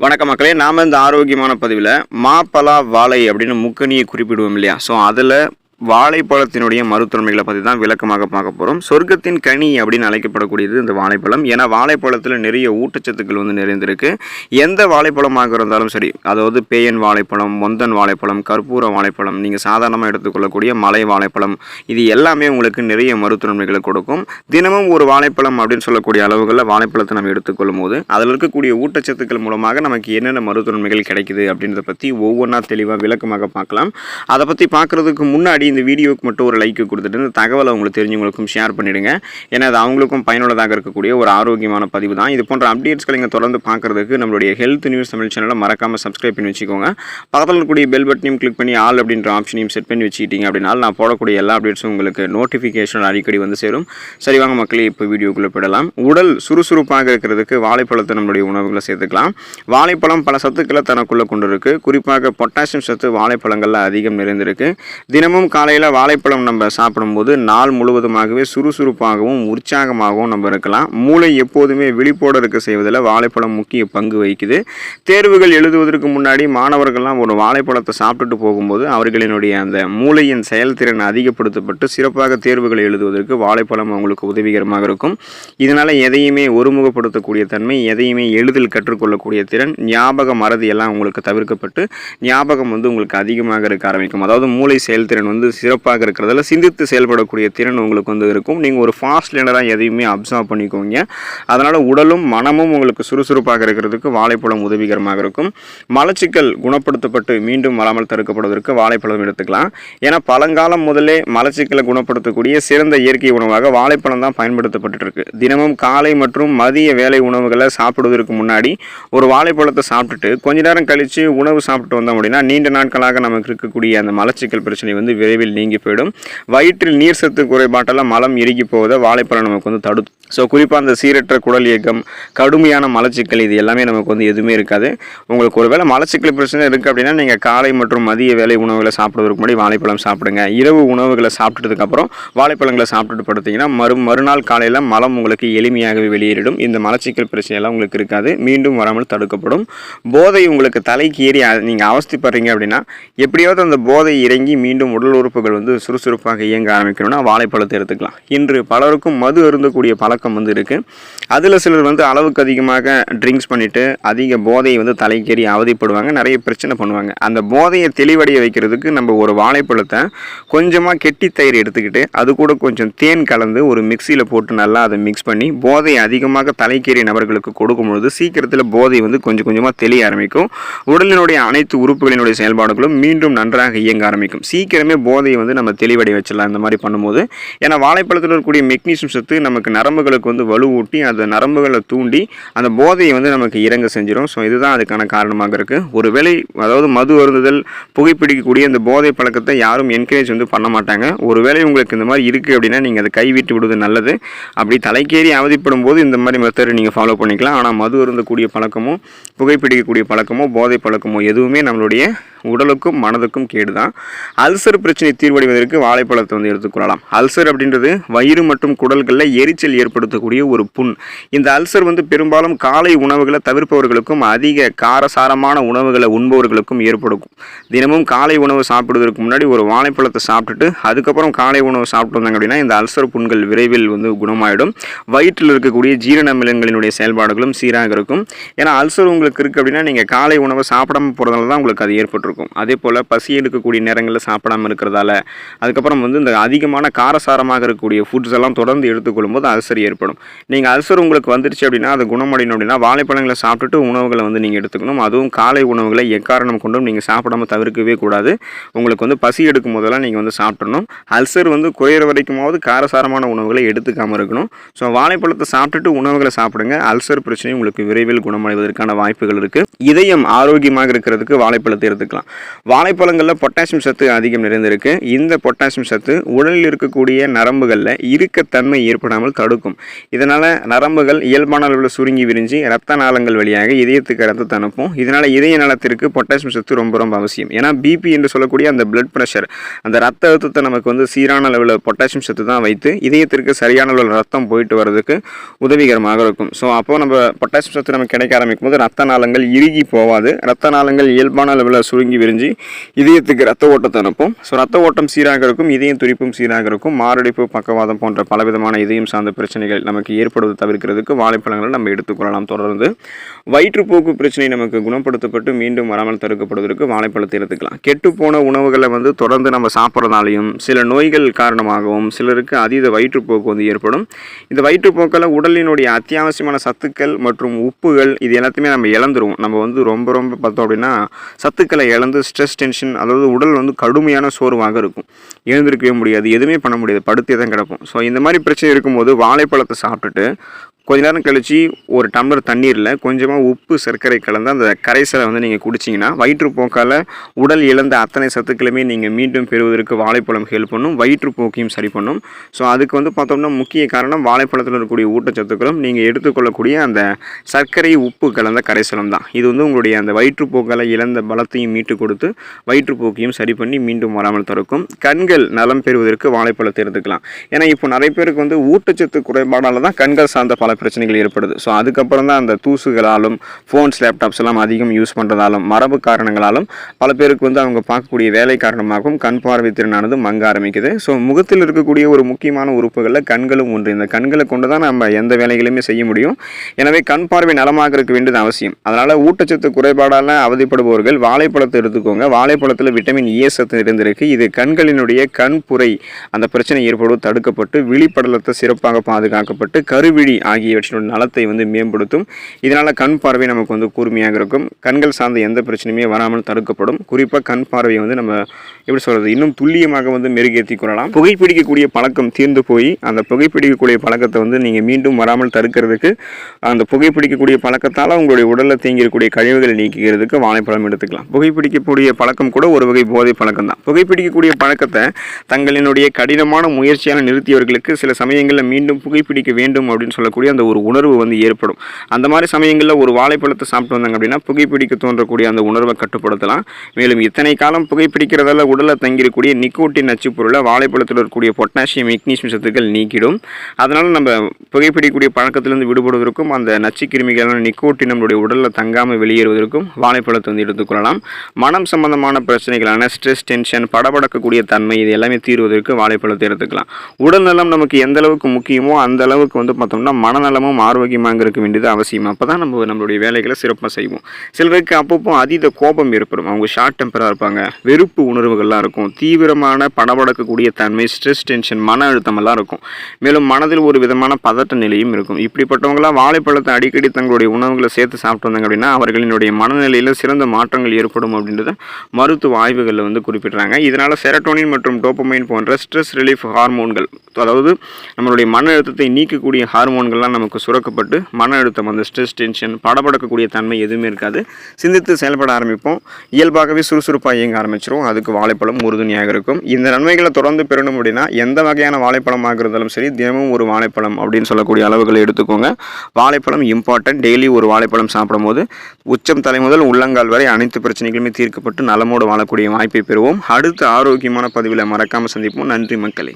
வணக்க மக்களே நாம் இந்த ஆரோக்கியமான பதிவில் மாப்பலா வாழை அப்படின்னு முக்கணியை குறிப்பிடுவோம் இல்லையா? ஸோ அதில் வாழைப்பழத்தினுடைய மருத்துவமைகளை பற்றி தான் விளக்கமாக பார்க்க போகிறோம் சொர்க்கத்தின் கனி அப்படின்னு அழைக்கப்படக்கூடியது இந்த வாழைப்பழம். ஏன்னா வாழைப்பழத்தில் நிறைய ஊட்டச்சத்துக்கள் வந்து நிறைந்திருக்கு. எந்த வாழைப்பழமாக இருந்தாலும் சரி அதாவது பேயன் வாழைப்பழம் மொந்தன் வாழைப்பழம் கற்பூர வாழைப்பழம் நீங்கள் சாதாரணமாக எடுத்துக்கொள்ளக்கூடிய மலை வாழைப்பழம் இது எல்லாமே உங்களுக்கு நிறைய மருத்துவமைகளை கொடுக்கும். தினமும் ஒரு வாழைப்பழம் அப்படின்னு சொல்லக்கூடிய அளவுகளில் வாழைப்பழத்தை நம்ம எடுத்துக்கொள்ளும் போது அதில் இருக்கக்கூடிய ஊட்டச்சத்துக்கள் மூலமாக நமக்கு என்னென்ன மருத்துவமைகள் கிடைக்குது அப்படின்றத பற்றி ஒவ்வொன்றா தெளிவாக விளக்கமாக பார்க்கலாம். அதை பற்றி பார்க்குறதுக்கு முன்னாடி இந்த வீடியோவுக்கு மட்டும் ஒரு லைக் கொடுத்துட்டு இந்த தகவலை உங்களுக்கு தெரிஞ்சவங்களுக்கும் ஷேர் பண்ணிவிடுங்க ஏன்னா அது அவங்களுக்கும் பயனுள்ளதாக இருக்கக்கூடிய ஒரு ஆரோக்கியமான பதிவு தான். இது போன்ற அப்டேட்ஸ்களை நீங்கள் தொடர்ந்து பார்க்குறதுக்கு நம்மளுடைய ஹெல்த் நியூஸ் தமிழ் சேனலை மறக்காமல் சப்ஸ்கிரைப் பண்ணி வச்சுக்கோங்க. பக்கத்தில் இருக்கக்கூடிய பெல் பட்டனையும் கிளிக் பண்ணி ஆல் அப்படின்ற ஆப்ஷனையும் செட் பண்ணி வச்சுக்கிட்டீங்க அப்படின்னா நான் போடக்கூடிய எல்லா அப்டேட்ஸும் உங்களுக்கு நோட்டிஃபிகேஷன் அடிக்கடி வந்து சேரும். சரி வாங்க மக்களே இப்போ வீடியோக்குள்ளே போயிடலாம். உடல் சுறுசுறுப்பாக இருக்கிறதுக்கு வாழைப்பழத்தை நம்மளுடைய உணவுகளை சேர்த்துக்கலாம். வாழைப்பழம் பல சத்துக்களை தனக்குள்ளே கொண்டு இருக்குது குறிப்பாக பொட்டாசியம் சத்து வாழைப்பழங்களில் அதிகம் நிறைந்திருக்கு. தினமும் காலையில் வாழைப்பழம் நம்ம சாப்பிடும்போது நாள் முழுவதுமாகவே சுறுசுறுப்பாகவும் உற்சாகமாகவும் நம்ம இருக்கலாம். மூளை எப்போதுமே விழிப்போடு இருக்க செய்வதில் வாழைப்பழம் முக்கிய பங்கு வகிக்குது. தேர்வுகள் எழுதுவதற்கு முன்னாடி மாணவர்கள்லாம் ஒரு வாழைப்பழத்தை சாப்பிட்டுட்டு போகும்போது அவர்களினுடைய அந்த மூளையின் செயல்திறன் அதிகப்படுத்தப்பட்டு சிறப்பாக தேர்வுகளை எழுதுவதற்கு வாழைப்பழம் அவங்களுக்கு உதவிகரமாக இருக்கும். இதனால் எதையுமே ஒருமுகப்படுத்தக்கூடிய தன்மை எதையுமே எளிதில் கற்றுக்கொள்ளக்கூடிய திறன் ஞாபக மறதி எல்லாம் உங்களுக்கு தவிர்க்கப்பட்டு ஞாபகம் வந்து உங்களுக்கு அதிகமாக இருக்க ஆரம்பிக்கும். அதாவது மூளை செயல்திறன் வந்து சிறப்பாக இருக்கிறதால சிந்தித்து செயல்படக்கூடிய திறன் உங்களுக்கு வந்து இருக்கும். நீங்கள் ஒரு ஃபாஸ்ட் லேனராக எதையுமே அப்சர்வ் பண்ணிக்கோங்க. அதனால் உடலும் மனமும் உங்களுக்கு சுறுசுறுப்பாக இருக்கிறதுக்கு வாழைப்பழம் உதவிகரமாக இருக்கும். மலச்சிக்கல் குணப்படுத்தப்பட்டு மீண்டும் வராமல் தடுக்கப்படுவதற்கு வாழைப்பழம் எடுத்துக்கலாம். ஏன்னா பழங்காலம் முதலே மலச்சிக்கலை குணப்படுத்தக்கூடிய சிறந்த இயற்கை உணவாக வாழைப்பழம் தான் பயன்படுத்தப்பட்டு இருக்கு தினமும் காலை மற்றும் மதிய வேலை உணவுகளை சாப்பிடுவதற்கு முன்னாடி ஒரு வாழைப்பழத்தை சாப்பிட்டுட்டு கொஞ்ச நேரம் கழித்து உணவு சாப்பிட்டு வந்தோம் அப்படின்னா நீண்ட நாட்களாக நமக்கு இருக்கக்கூடிய அந்த மலச்சிக்கல் பிரச்சனை வந்து விரைவில் நீங்கி போயிடும். வயிற்றில் நீர் சத்து குறைபாட்டால் மலம் இறுகி போவதை வாழைப்பழம் நமக்கு வந்து தடு ஸோ குறிப்பாக அந்த சீரற்ற குடல் இயக்கம் கடுமையான மலச்சிக்கல் இது எல்லாமே நமக்கு வந்து எதுவுமே இருக்காது. உங்களுக்கு ஒருவேளை மலச்சிக்கல் பிரச்சனை இருக்குது அப்படின்னா நீங்கள் காலை மற்றும் மதிய வேலை உணவுகளை சாப்பிடுவதற்கு முன்னாடி வாழைப்பழம் சாப்பிடுங்க. இரவு உணவுகளை சாப்பிட்டதுக்கப்புறம் வாழைப்பழங்களை சாப்பிட்டுட்டு படுத்தீங்கன்னா மறு மறுநாள் காலையில் மலம் உங்களுக்கு எளிமையாகவே வெளியேறிடும். இந்த மலச்சிக்கல் பிரச்சனையெல்லாம் உங்களுக்கு இருக்காது. மீண்டும் வராமல் தடுக்கப்படும். போதை உங்களுக்கு தலைக்கு ஏறி நீங்கள் அவஸ்திப்படுறீங்க அப்படின்னா எப்படியாவது அந்த போதை இறங்கி மீண்டும் உடல் உறுப்புகள் வந்து சுறுசுறுப்பாக இயங்க ஆரம்பிக்கணும்னா வாழைப்பழத்தை எடுத்துக்கலாம். இன்று பலருக்கும் மது அருந்தக்கூடிய பழக்கம் வந்து இருக்குது அதில் சிலர் வந்து அளவுக்கு அதிகமாக ட்ரிங்க்ஸ் பண்ணிவிட்டு அதிக போதையை வந்து தலைக்கேறி அவதிப்படுவாங்க நிறைய பிரச்சனை பண்ணுவாங்க. அந்த போதையை தெளிவடைய வைக்கிறதுக்கு நம்ம ஒரு வாழைப்பழத்தை கொஞ்சமாக கெட்டி தயிர் எடுத்துக்கிட்டு அது கூட கொஞ்சம் தேன் கலந்து ஒரு மிக்சியில் போட்டு நல்லா அதை மிக்ஸ் பண்ணி போதையை அதிகமாக தலைக்கேறிய நபர்களுக்கு கொடுக்கும் பொழுது சீக்கிரத்தில் போதை வந்து கொஞ்சம் கொஞ்சமாக தெளிய ஆரம்பிக்கும். உடலினுடைய அனைத்து உறுப்புகளினுடைய செயல்பாடுகளும் மீண்டும் நன்றாக இயங்க ஆரம்பிக்கும். சீக்கிரமே போதையை வந்து நம்ம தெளிவடைய வச்சிடலாம் இந்த மாதிரி பண்ணும்போது. ஏன்னா வாழைப்பழத்தில் இருக்கக்கூடிய மெக்னீசியம் சத்து நமக்கு நரம்புகளுக்கு வந்து வலுவூட்டி அந்த நரம்புகளை தூண்டி அந்த போதையை வந்து நமக்கு இறங்க செஞ்சிடும் ஸோ இதுதான் அதுக்கான காரணமாக இருக்குது ஒருவேளை அதாவது மது அருந்துதல் புகைப்பிடிக்கக்கூடிய இந்த போதை பழக்கத்தை யாரும் என்கரேஜ் வந்து பண்ண மாட்டாங்க. ஒருவேளை உங்களுக்கு இந்த மாதிரி இருக்குது அப்படின்னா நீங்கள் அதை கைவிட்டு விடுவது நல்லது. அப்படி தலைக்கேறி அவதிப்படும் போது இந்த மாதிரி மெத்தட் நீங்கள் ஃபாலோ பண்ணிக்கலாம். ஆனால் மது அருந்தக்கூடிய பழக்கமோ புகைப்பிடிக்கக்கூடிய பழக்கமோ போதை பழக்கமோ எதுவுமே நம்மளுடைய உடலுக்கும் மனதுக்கும் கேடு தான் அல்சர் பிரச்சனை தீர்வடைவதற்கு வாழைப்பழத்தை வந்து எடுத்துக்கொள்ளலாம் அல்சர் அப்படின்றது வயிறு மற்றும் குடல்களில் எரிச்சல் ஏற்படுத்தக்கூடிய ஒரு புண். இந்த அல்சர் வந்து பெரும்பாலும் காலை உணவுகளை தவிர்ப்பவர்களுக்கும் அதிக காரசாரமான உணவுகளை உண்பவர்களுக்கும் ஏற்படும் தினமும் காலை உணவு சாப்பிடுவதற்கு முன்னாடி ஒரு வாழைப்பழத்தை சாப்பிட்டுட்டு அதுக்கப்புறம் காலை உணவு சாப்பிட்டு வந்தாங்க அப்படின்னா இந்த அல்சர் புண்கள் விரைவில் வந்து குணமாயிடும். வயிற்றில் இருக்கக்கூடிய ஜீரண மிலங்களினுடைய செயல்பாடுகளும் சீராக இருக்கும் ஏன்னா அல்சர் உங்களுக்கு இருக்குது அப்படின்னா நீங்கள் காலை உணவை சாப்பிடாம போகிறதுனால தான் உங்களுக்கு அது ஏற்பட்டிருக்கும். அதே போல் பசி எடுக்கக்கூடிய நேரங்களில் சாப்பிடாம இருக்கிறதால அதுக்கப்புறம் வந்து இந்த அதிகமான காரசாரமாக இருக்கக்கூடிய ஃபுட்ஸ் எல்லாம் தொடர்ந்து எடுத்துக்கொள்ளும்போது அல்சர் ஏற்படும். நீங்கள் அல்சர் உங்களுக்கு வந்துருச்சு அப்படின்னா அது குணமடையணும் அப்படின்னா வாழைப்பழங்களை சாப்பிட்டுட்டு உணவுகளை வந்து நீங்கள் எடுத்துக்கணும். அதுவும் காலை உணவுகளை எக்காரணம் கொண்டும் நீங்கள் சாப்பிடாம தவிர்க்கவே கூடாது. உங்களுக்கு வந்து பசி எடுக்கும் போதெல்லாம் நீங்கள் வந்து சாப்பிட்றணும் அல்சர் வந்து குறையிற வரைக்குமாவது காரசாரமான உணவுகளை எடுத்துக்காமல் இருக்கணும். ஸோ வாழைப்பழத்தை சாப்பிட்டுட்டு உணவுகளை சாப்பிடுங்க. அல்சர் பிரச்சனை உங்களுக்கு விரைவில் குணமடைவதற்கான வாய்ப்புகள் இருக்குது இதயம் ஆரோக்கியமாக இருக்கிறதுக்கு வாழைப்பழத்தை எடுத்துக்கலாம். வாழைப்பழங்களில் பொட்டாசியம் சத்து அதிகம் நிறைந்திருக்கு. இருக்கு. இந்த பொட்டாசியம் சத்து உடலில் இருக்கக்கூடிய நரம்புகளில் இறுக்கத்தன்மை ஏற்படாமல் தடுக்கும். இதனால் நரம்புகள் இயல்பான அளவில் சுருங்கி விரிஞ்சு ரத்த நாளங்கள் வழியாக இதயத்துக்கு ரத்தத்தை அனுப்பும் இதனால் இதய நலத்திற்கு பொட்டாசியம் சத்து ரொம்ப ரொம்ப அவசியம். ஏன்னா பிபி என்று சொல்லக்கூடிய அந்த பிளட் ப்ரெஷர் அந்த ரத்த அழுத்தத்தை நமக்கு வந்து சீரான அளவில் பொட்டாசியம் சத்து தான் வைத்து இதயத்திற்கு சரியான அளவில் ரத்தம் போயிட்டு வர்றதுக்கு உதவிகரமாக இருக்கும். ஸோ அப்போ நம்ம பொட்டாசியம் சத்து நமக்கு கிடைக்க ஆரம்பிக்கும் போது ரத்த நாளங்கள் இறுகி போகாது. ரத்த நாளங்கள் இயல்பான அளவில் சுருங்கி விரிஞ்சு இதயத்துக்கு ரத்த ஓட்டத்தை அனுப்பும். ஸோ ரத்த ஓட்டம் சீராக இருக்கும் இதயம் துடிப்பும் சீராக இருக்கும் மாரடைப்பு பக்கவாதம் போன்ற பலவிதமான இதயம் சார்ந்த பிரச்சனைகள் நமக்கு ஏற்படுவது தவிர்க்கிறதுக்கு வாழைப்பழங்களை நம்ம எடுத்துக்கொள்ளலாம் தொடர்ந்து வயிற்றுப்போக்கு பிரச்சனை நமக்கு குணப்படுத்தப்பட்டு மீண்டும் வராமல் தடுக்கப்படுவதற்கு வாழைப்பழத்தை எடுத்துக்கலாம். கெட்டுப்போன உணவுகளை வந்து தொடர்ந்து நம்ம சாப்பிட்றதாலையும் சில நோய்கள் காரணமாகவும் சிலருக்கு அதீத வயிற்றுப்போக்கு வந்து ஏற்படும். இந்த வயிற்றுப்போக்கில் உடலினுடைய அத்தியாவசியமான சத்துக்கள் மற்றும் உப்புகள் இது எல்லாத்தையுமே நம்ம இழந்துருவோம். நம்ம வந்து ரொம்ப ரொம்ப பார்த்தோம் அப்படின்னா சத்துக்களை இழந்து ஸ்ட்ரெஸ் டென்ஷன் அதாவது உடல் வந்து கடுமையான சோர்வாக இருக்கும். எழுந்திருக்கவே முடியாது எதுவுமே பண்ண முடியாது படுத்தே தான் கிடக்கும் ஸோ இந்த மாதிரி பிரச்சனை இருக்கும்போது வாழைப்பழத்தை சாப்பிட்டுட்டு கொஞ்ச நேரம் கழித்து ஒரு டம்ளர் தண்ணீரில் கொஞ்சமாக உப்பு சர்க்கரை கலந்து அந்த கரைசலை வந்து நீங்கள் குடிச்சிங்கன்னா வயிற்றுப்போக்கால் உடல் இழந்த அத்தனை சத்துக்களுமே நீங்கள் மீண்டும் பெறுவதற்கு வாழைப்பழம் ஹெல்ப் பண்ணும் வயிற்றுப்போக்கையும் சரி பண்ணும். ஸோ அதுக்கு வந்து பார்த்தோம்னா முக்கிய காரணம் வாழைப்பழத்தில் இருக்கக்கூடிய ஊட்டச்சத்துக்களும் நீங்கள் எடுத்துக்கொள்ளக்கூடிய அந்த சர்க்கரை உப்பு கலந்த கரைசலம் தான். இது வந்து உங்களுடைய அந்த வயிற்றுப்போக்கால் இழந்த பலத்தையும் மீட்டு கொடுத்து வயிற்றுப்போக்கையும் சரி பண்ணி மீண்டும் வராமல் தடுக்கும். கண்கள் நலம் பெறுவதற்கு வாழைப்பழத்தை எடுத்துக்கலாம். ஏன்னா இப்போ நிறைய பேருக்கு வந்து ஊட்டச்சத்து குறைபாடால் தான் கண்கள் சார்ந்த பல பிரச்சனைகள் ஏற்படுது. ஸோ அதுக்கப்புறம் தான் அந்த தூசுகளாலும் ஃபோன்ஸ் லேப்டாப்ஸ் எல்லாம் அதிகம் யூஸ் பண்ணுறதாலும் மரபு காரணங்களாலும் பல பேருக்கு வந்து அவங்க பார்க்கக்கூடிய வேலை காரணமாகவும் கண் பார்வை திறனானது மங்க ஆரம்பிக்குது. ஸோ முகத்தில் இருக்கக்கூடிய ஒரு முக்கியமான உறுப்புகளில் கண்களும் ஒன்று. இந்த கண்களை கொண்டு தான் நம்ம எந்த வேலைகளையுமே செய்ய முடியும். எனவே கண் பார்வை நலமாக இருக்க வேண்டியது அவசியம். அதனால் ஊட்டச்சத்து குறைபாடால் அவதிப்படுபவர்கள் வாழைப்பழத்தை எடுத்துக்கோங்க. வாழைப்பழத்தில் விட்டமின் ஏ சத்து இருந்திருக்கு. இது கண்களினுடைய கண் புரை அந்த பிரச்சனை ஏற்படுவது தடுக்கப்பட்டு விழிப்படலத்தை சிறப்பாக பாதுகாக்கப்பட்டு கருவிழி ஆகிய ஆகியவற்றினுடைய நலத்தை வந்து மேம்படுத்தும். இதனால் கண் பார்வை நமக்கு வந்து கூர்மையாக இருக்கும். கண்கள் சார்ந்த எந்த பிரச்சனையுமே வராமல் தடுக்கப்படும். குறிப்பாக கண் பார்வையை வந்து நம்ம எப்படி சொல்கிறது இன்னும் துல்லியமாக வந்து மெருகேற்றி கொள்ளலாம். புகைப்பிடிக்கக்கூடிய பழக்கம் தீர்ந்து போய் அந்த புகைப்பிடிக்கக்கூடிய பழக்கத்தை வந்து நீங்கள் மீண்டும் வராமல் தடுக்கிறதுக்கு அந்த புகைப்பிடிக்கக்கூடிய பழக்கத்தால் உங்களுடைய உடலில் தேங்கியிருக்கக்கூடிய கழிவுகளை நீக்கிறதுக்கு வாழைப்பழம் எடுத்துக்கலாம். புகைப்பிடிக்கக்கூடிய பழக்கம் கூட ஒரு வகை போதை பழக்கம் தான். புகைப்பிடிக்கக்கூடிய பழக்கத்தை தங்களினுடைய கடினமான முயற்சியான நிறுத்தியவர்களுக்கு சில சமயங்களில் மீண்டும் புகைப்பிடிக்க வேண்டும் அப்படின்னு சொல்லக்கூடிய அந்த ஒரு உணர்வு வந்து ஏற்படும். அந்த மாதிரி சமயங்களில் ஒரு வாழைப்பழத்தை சாப்பிட்டு வந்தாங்க அப்படின்னா புகைப்பிடிக்க தோன்றக்கூடிய அந்த உணர்வை கட்டுப்படுத்தலாம். மேலும் இத்தனை காலம் புகைப்பிடிக்கிறதால உடலில் தங்கியிருக்கக்கூடிய நிக்கோட்டின் நச்சு பொருளை வாழைப்பழத்தில் இருக்கக்கூடிய பொட்டாசியம் மெக்னீசியம் சத்துக்கள் நீக்கிடும். அதனால் நம்ம புகைப்பிடிக்கக்கூடிய பழக்கத்திலிருந்து விடுபடுவதற்கும் அந்த நச்சு கிருமிகளான நிக்கோட்டின் நம்மளுடைய உடலில் தங்காமல் வெளியேறுவதற்கும் வாழைப்பழத்தை வந்து எடுத்துக்கொள்ளலாம். மனம் சம்பந்தமான பிரச்சனைகளான ஸ்ட்ரெஸ் டென்ஷன் படபடக்கக்கூடிய தன்மை இது எல்லாமே தீர்வதற்கு வாழைப்பழத்தை எடுத்துக்கலாம். உடல் நலம் நமக்கு எந்த அளவுக்கு முக்கியமோ அந்த அளவுக்கு வந்து பார்த்தோம்னா மனநலமும் ஆரோக்கியமாக இருக்க வேண்டியது அவசியம். அப்போ தான் நம்ம நம்மளுடைய வேலைகளை சிறப்பாக செய்வோம். சிலருக்கு அப்பப்போ அதீத கோபம் ஏற்படும். அவங்க ஷார்ட் டெம்பராக இருப்பாங்க. வெறுப்பு உணர்வுகள்லாம் இருக்கும். தீவிரமான படபடக்கக்கூடிய தன்மை ஸ்ட்ரெஸ் டென்ஷன் மன அழுத்தமெல்லாம் இருக்கும். மேலும் மனதில் ஒரு விதமான பதட்ட நிலையும் இருக்கும். இப்படிப்பட்டவங்களாம் வாழைப்பழத்தை அடிக்கடி தங்களுடைய உணவுகளை சேர்த்து சாப்பிட்டு வந்தாங்க அப்படின்னா அவர்களினுடைய மனநிலையில் சிறந்த மாற்றங்கள் ஏற்படும் அப்படின்றத மருத்துவ ஆய்வுகளில் வந்து குறிப்பிட்றாங்க. இதனால் செரட்டோனின் மற்றும் டோப்பமைன் போன்ற ஸ்ட்ரெஸ் ரிலீஃப் ஹார்மோன்கள் அதாவது நம்மளுடைய மன அழுத்தத்தை நீக்கக்கூடிய ஹார்மோன்கள்லாம் நமக்கு சுரக்கப்பட்டு மன அழுத்தம் அந்த ஸ்ட்ரெஸ் டென்ஷன் படபடக்கக்கூடிய தன்மை எதுவுமே இருக்காது. சிந்தித்து செயல்பட ஆரம்பிப்போம். இயல்பாகவே சுறுசுறுப்பாக இயங்க ஆரம்பிச்சிரும். அதுக்கு வாழைப்பழம் உறுதுணையாக இருக்கும். இந்த நன்மைகளை தொடர்ந்து பெறணும் அப்படின்னா எந்த வகையான வாழைப்பழமாக இருந்தாலும் சரி தினமும் ஒரு வாழைப்பழம் அப்படின்னு சொல்லக்கூடிய அளவுகளை எடுத்துக்கோங்க. வாழைப்பழம் இம்பார்ட்டன்ட் டெய்லி ஒரு வாழைப்பழம் சாப்பிடும்போது உச்சம் தலை முதல் உள்ளங்கால் வரை அனைத்து பிரச்சனைகளுமே தீர்க்கப்பட்டு நலமோடு வாழக்கூடிய வாய்ப்பை பெறுவோம். அடுத்த ஆரோக்கியமான பதிவில் மறக்காமல் சந்திப்போம். நன்றி மக்களே.